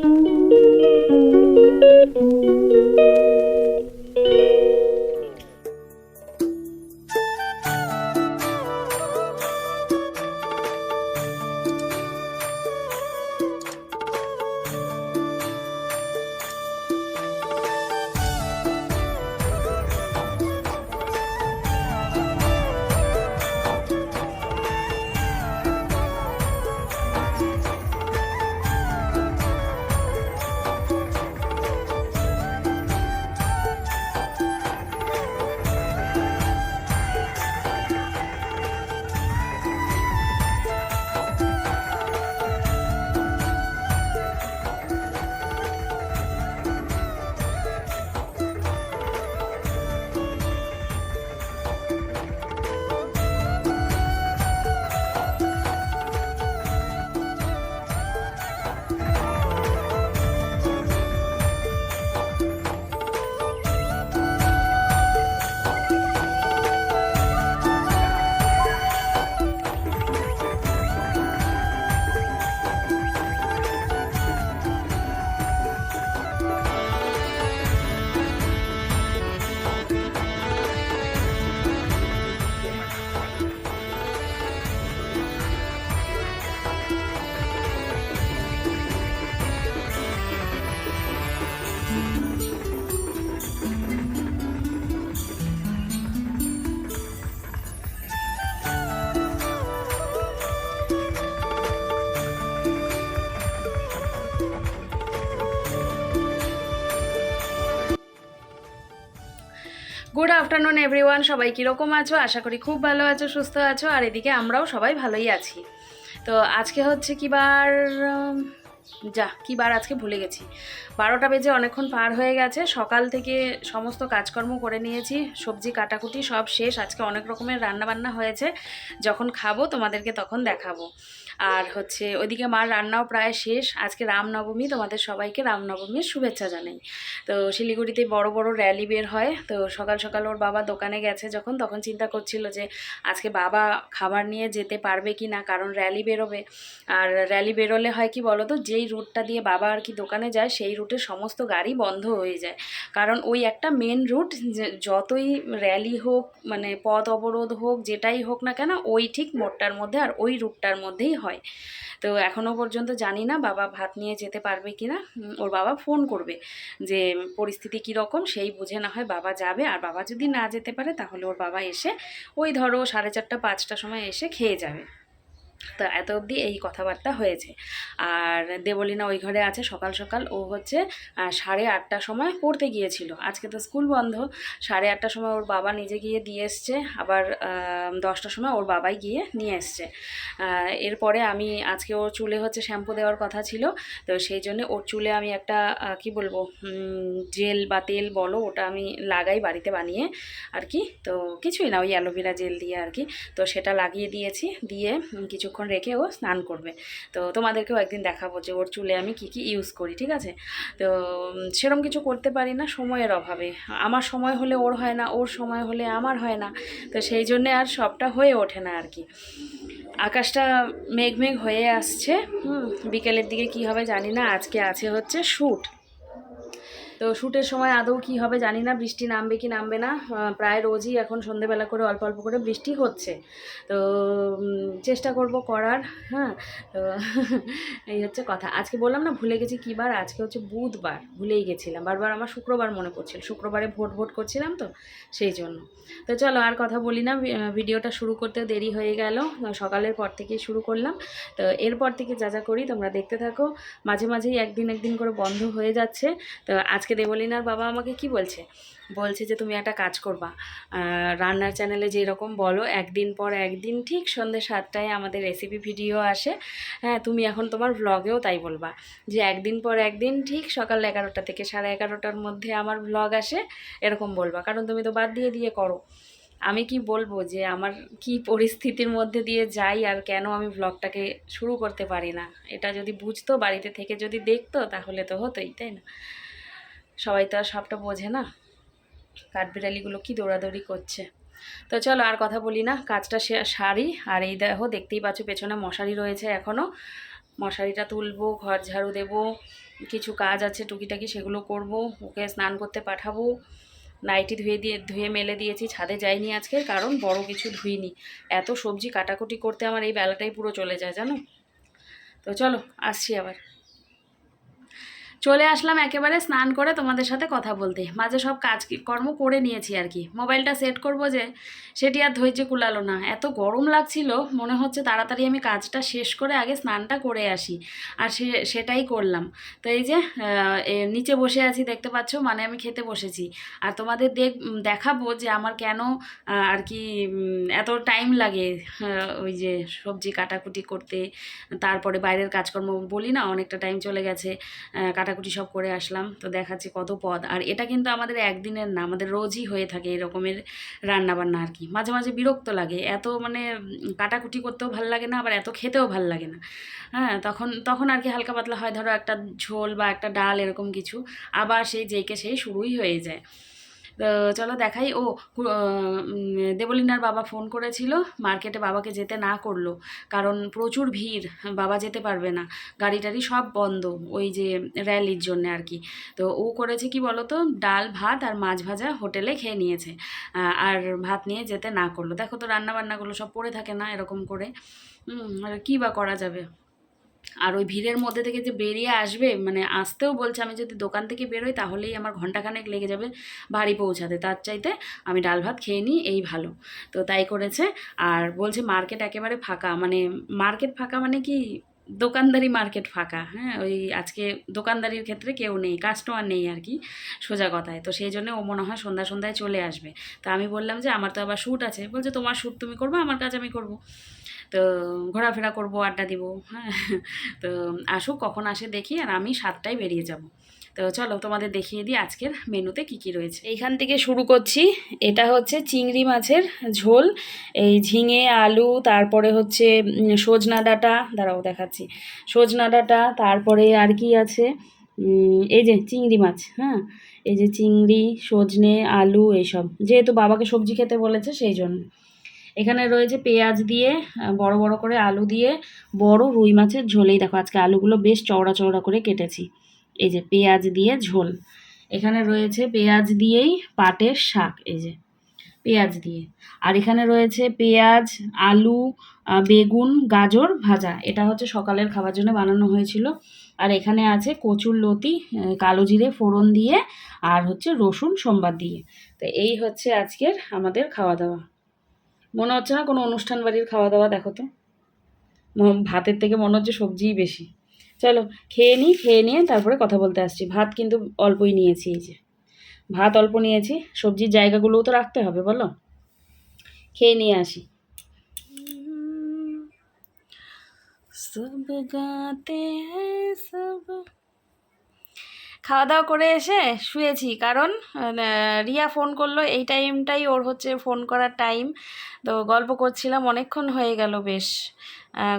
thank you. Good afternoon everyone সবাই কীরকম আছো? আশা করি খুব ভালো আছো, সুস্থ আছো, আর এদিকে আমরাও সবাই ভালোই আছি। তো আজকে হচ্ছে কি বার যা, কি বার আজকে ভুলে গেছি। বারোটা বেজে অনেকক্ষণ পার হয়ে গেছে। সকাল থেকে সমস্ত কাজকর্ম করে নিয়েছি। সবজি, কাটাকুটি সব শেষ। আজকে অনেক রকমের রান্না বান্না হয়েছে। যখন খাব তোমাদেরকে তখন দেখাবো। আর হচ্ছে ওইদিকে মার রান্নাও প্রায় শেষ। আজকে রামনবমী, তোমাদের সবাইকে রামনবমীর শুভেচ্ছা জানাই। তো শিলিগুড়িতে বড় বড় র্যালি বের হয়। তো সকাল সকাল ওর বাবা দোকানে গেছে যখন। তখন চিন্তা করছিল যে আজকে বাবা খাবার নিয়ে যেতে পারবে কি না? কারণ র্যালি বেরোবে। আর র্যালি বেরোলে হয় কি বলো তো যেই রুটটা দিয়ে বাবা আর কি দোকানে যায়, সেই রুটের সমস্ত গাড়ি বন্ধ হয়ে যায়। কারণ ওই একটা মেন রুট যতই র্যালি হোক মানে পথ অবরোধ হোক, যেটাই হোক না কেন, ওই ঠিক মোড়টার মধ্যে আর ওই রুটটার মধ্যেই হয়। তো এখনও পর্যন্ত জানি না বাবা ভাত নিয়ে যেতে পারবে কি না ওর বাবা ফোন করবে যে পরিস্থিতি কীরকম, সেই বুঝে না হয় বাবা যাবে। আর বাবা যদি না যেতে পারে, তাহলে ওর বাবা এসে ওই ধরো সাড়ে চারটা, পাঁচটার সময় এসে খেয়ে যাবে। তো এত অবধি এই কথাবার্তা হয়েছে। আর দেবলীনা ওই ঘরে আছে সকাল সকাল। ও হচ্ছে সাড়ে আটটার সময় পড়তে গিয়েছিল। আজকে তো স্কুল বন্ধ। সাড়ে আটটার সময় ওর বাবা নিজে গিয়ে দিয়ে এসছে। আবার দশটার সময় ওর বাবাই গিয়ে নিয়ে এসছে। এরপরে আমি আজকে ওর চুলে হচ্ছে শ্যাম্পু দেওয়ার কথা ছিল। তো সেই জন্য ওর চুলে আমি একটা কি বলব জেল বা তেল বলো ওটা আমি লাগাই বাড়িতে বানিয়ে আর কি। তো কিছুই না ওই অ্যালোভেরা জেল দিয়ে আর কি। তো সেটা লাগিয়ে দিয়েছি। দিয়ে উম, কিছুক্ষণ রেখে ও স্নান করবে। তো তোমাদেরকেও একদিন দেখাবো যে ওর চুলে আমি কি কি ইউজ করি, ঠিক আছে? তো সেরম কিছু করতে পারি না সময়ের অভাবে। আমার সময় হলে ওর হয় না, ওর সময় হলে আমার হয় না। তো সেই জন্যে আর সবটা হয়ে ওঠে না আর কি আকাশটা মেঘ মেঘ হয়ে আসছে, হুম, বিকেলের দিকে কি হবে জানি না, আজকে আছে হচ্ছে শ্যুট তো শ্যুটের সময় আদৌ কি হবে জানি না, বৃষ্টি নামবে কি নামবে না প্রায় রোজই এখন সন্ধেবেলা করে অল্প অল্প করে বৃষ্টি হচ্ছে। তো চেষ্টা করব করার হ্যাঁ তো এই হচ্ছে কথা। আজকে বললাম না, ভুলে গেছি কী বার? আজকে হচ্ছে বুধবার, ভুলেই গেছিলাম। বারবার আমার শুক্রবার মনে পড়ছিল। শুক্রবারে ভোট ভোট করছিলাম তো, সেই জন্য। তো চলো, আর কথা বলি না ভিডিওটা শুরু করতে দেরি হয়ে গেল। সকালের পর থেকেই শুরু করলাম। তো এরপর থেকে যা যা করি তোমরা দেখতে থাকো। মাঝে মাঝেই একদিন একদিন করে বন্ধ হয়ে যাচ্ছে। তো আজকে দেবলিনার বাবা আমাকে কি বলছে? বলছে যে, তুমি একটা কাজ করবা। রান্নার চ্যানেলে যেরকম বলো, একদিন পর একদিন ঠিক সন্ধ্যে সাতটায় আমাদের রেসিপি ভিডিও আসে। হ্যাঁ তুমি এখন তোমার ভ্লগেও তাই বলবা যে, একদিন পর একদিন ঠিক সকাল এগারোটা থেকে সাড়ে এগারোটার মধ্যে আমার ভ্লগ আসে, এরকম বলবা। কারণ তুমি তো বাদ দিয়ে দিয়ে করো। আমি কি বলব যে, আমার কি পরিস্থিতির মধ্যে দিয়ে যাই আর কেন আমি ভ্লগটাকে শুরু করতে পারি না? এটা যদি বুঝতো, বাড়িতে থেকে যদি দেখতো, তাহলে তো হতোই, তাই না? সবাই তো আর সবটা বোঝে না। কাঠবিড়ালিগুলো কি দৌড়াদৌড়ি করছে। তো চলো আর কথা বলি না, কাজটা সারি। আর এই দেখো, দেখতেই পাচ্ছ পেছনে মশারি রয়েছে এখনও মশারিটা তুলবো, ঘর ঝাড়ু দেবো, কিছু কাজ আছে টুকিটাকি সেগুলো করব, ওকে স্নান করতে পাঠাবো। নাইটি ধুয়ে দিয়ে, ধুয়ে মেলে দিয়েছি, ছাদে যাইনি আজকে, কারণ বড় কিছু ধুইনি। এত সবজি কাটাকুটি করতে আমার এই বেলাটাই পুরো চলে যায়, জানো? তো চলো, আসছি আবার। চলে আসলাম একেবারে স্নান করে তোমাদের সাথে কথা বলতে। মাঝে সব কাজ কর্ম করে নিয়েছি আর কি। মোবাইলটা সেট করব যে সেটি আর ধৈর্য কুলালো না। এত গরম লাগছিল মনে হচ্ছে তাড়াতাড়ি আমি কাজটা শেষ করে আগে স্নানটা করে আসি। আর সে সেটাই করলাম। তো এই যে নিচে বসে আছি দেখতে পাচ্ছ মানে আমি খেতে বসেছি। আর তোমাদের দেখ দেখাবো যে আমার কেন আর কি এত টাইম লাগে ওই যে সবজি কাটাকুটি করতে। তারপরে বাইরের কাজকর্ম বলি না অনেকটা টাইম চলে গেছে আহ, কাটাকুটি সব করে আসলাম। তো দেখাচ্ছি কত পদ। আর এটা কিন্তু আমাদের একদিনের না, আমাদের রোজই হয়ে থাকে এরকমের রান্নাবান্না আর কি। মাঝে মাঝে বিরক্ত লাগে। এত মানে কাটাকুটি করতেও ভালো লাগে না, আবার এত খেতেও ভালো লাগে না। হ্যাঁ তখন তখন আর কি হালকা পাতলা হয়। ধরো একটা ঝোল বা একটা ডাল এরকম কিছু। আবার সেই যেকে সেই শুরুই হয়ে যায়। চলো দেখাই। ও দেবলিনার বাবা ফোন করেছিল, মার্কেটে বাবাকে যেতে না করল, কারণ প্রচুর ভিড়, বাবা যেতে পারবে না গাড়ি টাড়ি সব বন্ধ, ওই যে র্যালির জন্য আর কি। তো ও করেছে কি বলতো, ডাল, ভাত আর মাছ ভাজা হোটেলে খেয়ে নিয়েছে আর ভাত নিয়ে যেতে না করল। দেখো তো রান্না বান্নাগুলো সব পড়ে থাকে না এরকম করে। আর কী বা করা যাবে? আর ওই ভিড়ের মধ্যে থেকে যে বেরিয়ে আসবে মানে আসতেও বলছে আমি যদি দোকান থেকে বেরোই তাহলেই আমার ঘন্টাখানেক লেগে যাবে বাড়ি পৌঁছাতে। তার চাইতে আমি ডাল ভাত খেয়ে নিই, এই ভালো। তো তাই করেছে। আর বলছে মার্কেট একেবারে ফাঁকা মানে মার্কেট ফাঁকা মানে কি দোকানদারি মার্কেট ফাঁকা হ্যাঁ? ওই আজকে দোকানদারির ক্ষেত্রে কেউ নেই কাস্টমার নেই আর কি, সোজা কথায়। তো সেই জন্য ও মনে হয় সন্ধ্যা সন্ধ্যায় চলে আসবে। তা আমি বললাম যে আমার তো আবার শ্যুট আছে। বলছে তোমার শ্যুট তুমি করবে, আমার কাজ আমি করব। তো ঘোরাফেরা করব, আড্ডা দিব হ্যাঁ। তো আসুক, কখন আসে দেখি, আর আমি সাতটায় বেরিয়ে যাব। তো চলো তোমাদের দেখিয়ে দিই আজকের মেনুতে কি কি রয়েছে। এইখান থেকে শুরু করছি। এটা হচ্ছে চিংড়ি মাছের ঝোল, এই ঝিঙে, আলু, তারপরে হচ্ছে সজনা ডাঁটা, দাঁড়াও দেখাচ্ছি। সজনা ডাঁটা, তারপরে আর কি আছে? এই যে চিংড়ি মাছ হ্যাঁ। এই যে চিংড়ি, সজনে, আলু, এইসব। যেহেতু বাবাকে সবজি খেতে বলেছে, সেই জন্য। এখানে রয়েছে পেঁয়াজ দিয়ে বড় বড় করে আলু দিয়ে, বড় রুই মাছের ঝোলেই। দেখো, আজকে আলুগুলো বেশ চওড়া চওড়া করে কেটেছি। এই যে পেঁয়াজ দিয়ে ঝোল। এখানে রয়েছে পেঁয়াজ দিয়েই পাটের শাক, এই যে পেঁয়াজ দিয়ে। আর এখানে রয়েছে পেঁয়াজ, আলু বেগুন, গাজর ভাজা। এটা হচ্ছে সকালের খাবার জন্য বানানো হয়েছিল। আর এখানে আছে কচুর লতি কালো জিরে ফোড়ন দিয়ে, আর হচ্ছে রসুন সোমবার দিয়ে। তো এই হচ্ছে আজকের আমাদের খাওয়া দাওয়া। মনে হচ্ছে না কোনো অনুষ্ঠান বাড়ির খাওয়া দাওয়া দেখো তো। ভাতের থেকে মনে হচ্ছে সবজিই বেশি। চলো, খেয়ে নিই খেয়ে নিয়ে তারপরে কথা বলতে আসছি। ভাত কিন্তু অল্পই নিয়েছি, এই যে। ভাত অল্প নিয়েছি, সবজির জায়গাগুলোও তো রাখতে হবে, বলো। খেয়ে নিয়ে আসি। সব গাতে হ্যাঁ সব খাওয়া দাওয়া করে এসে শুয়েছি। কারণ রিয়া ফোন করল, এই টাইমটাই ওর হচ্ছে ফোন করার টাইম। তো গল্প করছিলাম, অনেকক্ষণ হয়ে গেল বেশ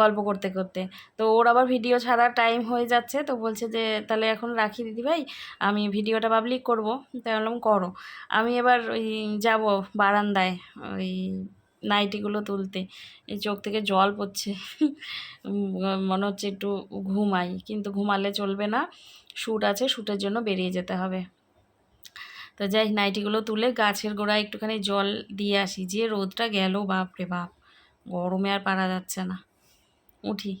গল্প করতে করতে। তো ওর আবার ভিডিও ছাড়ার টাইম হয়ে যাচ্ছে, তো বলছে যে, তাহলে এখন রাখি দিদি ভাই, আমি ভিডিওটা পাবলিক করব। তাই বললাম, করো। আমি এবার ওই যাব বারান্দায়, ওই নাইটিগুলো তুলতে। এই চোখ থেকে জল পড়ছে। মনে হচ্ছে একটু ঘুমাই। কিন্তু ঘুমালে চলবে না। শ্যুট আছে শ্যুটের জন্য বেরিয়ে যেতে হবে। তো যাই, নাইটিগুলো তুলে গাছের গোড়ায় একটুখানি জল দিয়ে আসি। যে রোদটা গেল, বাপ রে বাপ। গরমে আর পারা যাচ্ছে না। উঠি।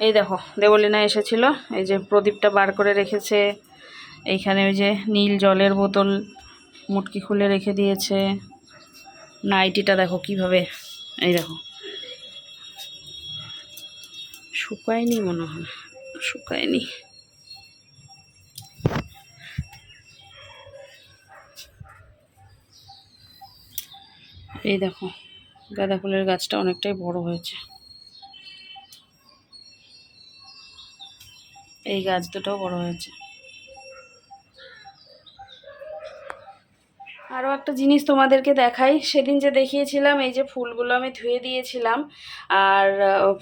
এই দেখো, দেবলিনা এসেছিল। এই যে প্রদীপটা বার করে রেখেছে। এইখানে ওই যে নীল জলের বোতল মুটকি খুলে রেখে দিয়েছে। নাইটিটা দেখো কীভাবে, এই দেখো। শুকায়নি মনে হয়, শুকায়নি। এই দেখো, গাঁদা ফুলের গাছটা অনেকটাই বড় হয়েছে। এই গাছ দুটোও বড় হয়েছে। আরও একটা জিনিস তোমাদেরকে দেখাই। সেদিন যে দেখিয়েছিলাম, এই যে ফুলগুলো আমি ধুয়ে দিয়েছিলাম, আর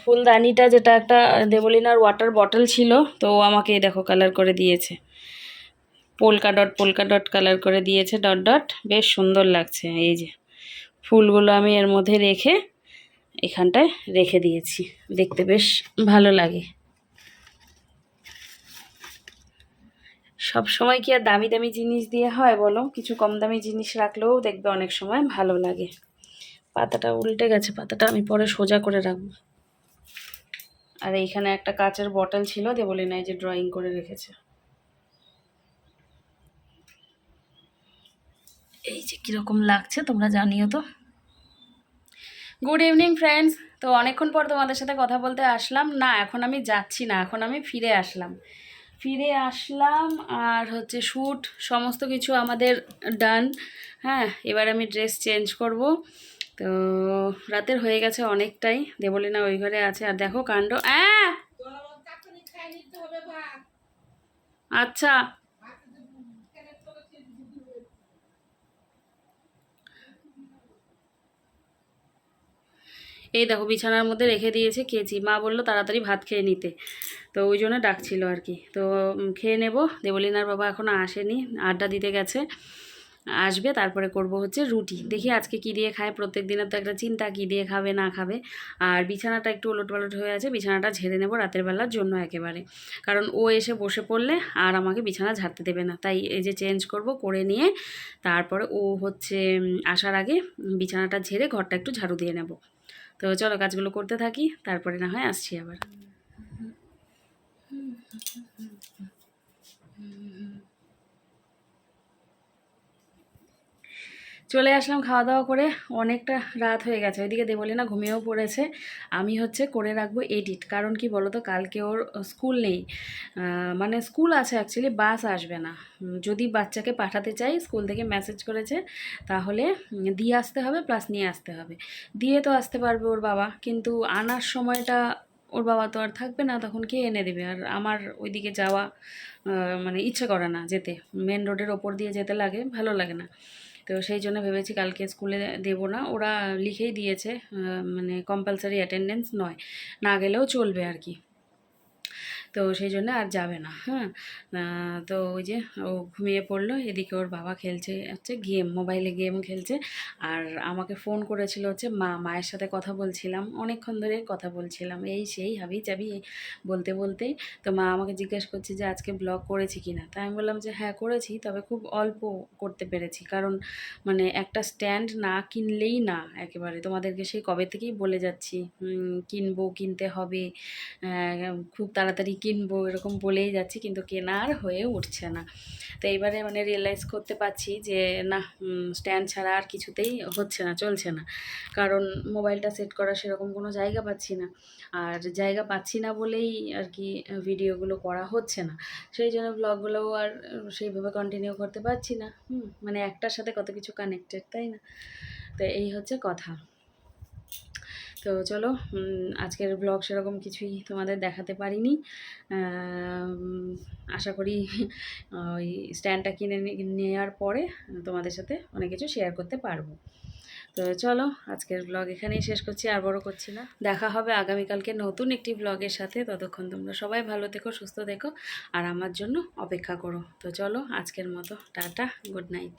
ফুলদানিটা যেটা একটা দেবলিনার ওয়াটার বটল ছিল, তো ও আমাকে দেখো কালার করে দিয়েছে। Polka dot polka dot colour করে দিয়েছে ডট ডট বেশ সুন্দর লাগছে, এই যে ফুলগুলো আমি এর মধ্যে রেখে এখানটায় রেখে দিয়েছি। দেখতে বেশ ভালো লাগে। সব সময় কি আর দামি দামি জিনিস দিয়ে হয় বলো? কিছু কম দামি জিনিস রাখলেও দেখবে অনেক সময় ভালো লাগে। পাতাটা উল্টে গেছে, পাতাটা আমি পরে সোজা করে রাখব। আর এইখানে একটা কাচের বটল ছিল দিয়ে বলি না এই যে ড্রয়িং করে রেখেছে। এই যে কীরকম লাগছে, তোমরা জানিও তো। গুড ইভিনিং ফ্রেন্ডস তো অনেকক্ষণ পর তোমাদের সাথে কথা বলতে আসলাম। না, এখন আমি যাচ্ছি না, এখন আমি ফিরে আসলাম। ফিরে আসলাম আর হচ্ছে শ্যুট, সমস্ত কিছু আমাদের ডান হ্যাঁ এবার আমি ড্রেস চেঞ্জ করব। তো রাতের হয়ে গেছে অনেকটাই, দেবলিনা ওই ঘরে আছে। আর দেখো কাণ্ড আচ্ছা। এই দেখো বিছানার মধ্যে রেখে দিয়েছে কেচি। মা বলল তাড়াতাড়ি ভাত খেয়ে নিতে। তো ওই জন্য ডাকছিল আর কি। তো খেয়ে নেব। দেবলিনার বাবা এখনও আসেনি, আড্ডা দিতে গেছে। আসবে, তারপরে করব হচ্ছে রুটি। দেখি আজকে কি দিয়ে খায়, প্রত্যেক দিনের তো একটা চিন্তা, কি দিয়ে খাবে, না খাবে। আর বিছানাটা একটু ওলট পালট হয়ে আছে, বিছানাটা ঝেড়ে নেব রাতের বেলার জন্য একেবারে। কারণ ও এসে বসে পড়লে আর আমাকে বিছানা ঝাড়তে দেবে না। তাই এই যে চেঞ্জ করব, করে নিয়ে তারপরে ও হচ্ছে আসার আগে বিছানাটা ঝেড়ে ঘরটা একটু ঝাড়ু দিয়ে নেব। তো চলো কাজগুলো করতে থাকি, তারপরে না হয় আসছি আবার। চলে আসলাম খাওয়া দাওয়া করে। অনেকটা রাত হয়ে গেছে। ওইদিকে দেবলে না ঘুমিয়েও পড়েছে। আমি হচ্ছে করে রাখব এডিট কারণ কি বলো তো কালকে ওর স্কুল নেই। মানে স্কুল আছে অ্যাকচুয়ালি বাস আসবে না। যদি বাচ্চাকে পাঠাতে চাই স্কুল থেকে মেসেজ করেছে, তাহলে দিয়ে আসতে হবে প্লাস নিয়ে আসতে হবে। দিয়ে তো আসতে পারবে ওর বাবা। কিন্তু আনার সময়টা ওর বাবা তো আর থাকবে না, তখন কে এনে দেবে? আর আমার ওইদিকে যাওয়া মানে ইচ্ছে করে না যেতে। মেন রোডের ওপর দিয়ে যেতে লাগে, ভালো লাগে না। তো সেই জন্য ভেবেছি কালকে স্কুলে দেব না। ওরা লিখেই দিয়েছে মানে কম্পালসারি অ্যাটেন্ডেন্স নয়। না গেলেও চলবে আর কি। তো সেই জন্য আর যাবে না হ্যাঁ? তো ওই যে ও ঘুমিয়ে পড়ল, এদিকে ওর বাবা খেলছে, হচ্ছে গেম, মোবাইলে গেম খেলছে। আর আমাকে ফোন করেছিল হচ্ছে, মা, মায়ের সাথে কথা বলছিলাম। অনেকক্ষণ ধরে কথা বলছিলাম, এই সেই হাবি চাবি, বলতে বলতেই তো মা আমাকে জিজ্ঞেস করছে যে, আজকে ব্লগ করেছি কি না? তাই আমি বললাম যে হ্যাঁ করেছি, তবে খুব অল্প করতে পেরেছি, কারণ মানে একটা স্ট্যান্ড না কিনলেই না একেবারে। তোমাদেরকে সেই কবে থেকেই বলে যাচ্ছি কিনবো, কিনতে হবে খুব তাড়াতাড়ি কিনবো, এরকম বলেই যাচ্ছি, কিন্তু কেনার হয়ে উঠছে না। তো এইবারে মানে রিয়েলাইজ করতে পারছি যে, না স্ট্যান্ড ছাড়া আর কিছুতেই হচ্ছে না, চলছে না। কারণ মোবাইলটা সেট করার সেরকম কোনো জায়গা পাচ্ছি না। আর জায়গা পাচ্ছি না বলেই আর কি ভিডিওগুলো করা হচ্ছে না। সেই জন্য ব্লগগুলোও আর সেইভাবে কন্টিনিউ করতে পারছি না। হুম মানে একটার সাথে কত কিছু কানেক্টেড তাই না? তো এই হচ্ছে কথা। তো চলো আজকের ব্লগ সেরকম কিছুই তোমাদের দেখাতে পারিনি। আশা করি ওই স্ট্যান্ডটা কিনে নেওয়ার পরে তোমাদের সাথে অনেক কিছু শেয়ার করতে পারব। তো চলো, আজকের ব্লগ এখানেই শেষ করছি, আর বড় করছি না। দেখা হবে আগামীকালকে নতুন একটি ব্লগের সাথে। ততক্ষণ তোমরা সবাই ভালো থেকো, সুস্থ থেকো, আর আমার জন্য অপেক্ষা করো। তো চলো, আজকের মতো টাটা গুড নাইট